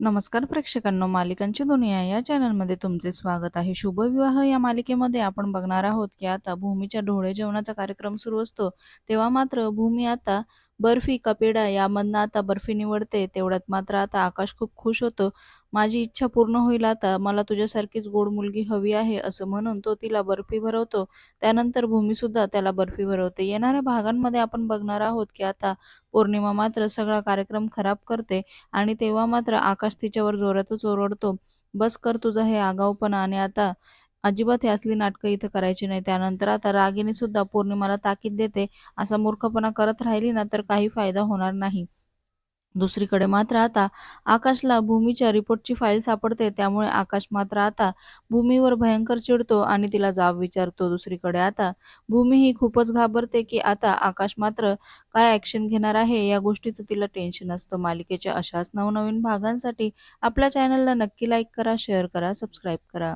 नमस्कार प्रेक्षकांनो मालिकांची दुनिया या चॅनलमध्ये तुमचे स्वागत आहे. शुभविवाह या मालिकेमध्ये आपण बघणार आहोत की आता भूमीच्या ढोळे जेवणाचा कार्यक्रम सुरू असतो. तेव्हा मात्र भूमी आता बर्फी का पेढा यामधनं आता बर्फी निवडते तेवढ्यात मात्र आता आकाश खूप खुश होतो. माझी इच्छा पूर्ण होईल आता. मला तुझ्यासारखीच गोड मुलगी हवी आहे असं म्हणून तो तिला बर्फी भरवतो. त्यानंतर भूमी सुद्धा त्याला बर्फी भरवते. येणाऱ्या भागांमध्ये आपण बघणार आहोत की आता पौर्णिमा मात्र सगळा कार्यक्रम खराब करते आणि तेव्हा मात्र आकाश तिच्यावर जोरातच ओरडतो. बस कर तुझं हे आगाऊपणा आणि आता अजिबात हे असली नाटकं इथं करायची नाही. त्यानंतर आता रागिनी सुद्धा पौर्णिमाला ताकीद देते. असा मूर्खपणा करत राहिली ना तर काही फायदा होणार नाही. दुसरीकडे मात्र आता आकाशला भूमीच्या रिपोर्टची फाईल सापडते. त्यामुळे आकाश मात्र आता भूमीवर भयंकर चिडतो आणि तिला जाब विचारतो. दुसरीकडे आता भूमी ही खूपच घाबरते की आता आकाश मात्र काय ॲक्शन घेणार आहे या गोष्टीचं तिला टेन्शन असतं. मालिकेच्या अशाच नवनवीन भागांसाठी आपल्या चॅनलला नक्की लाईक करा शेअर करा सबस्क्राईब करा.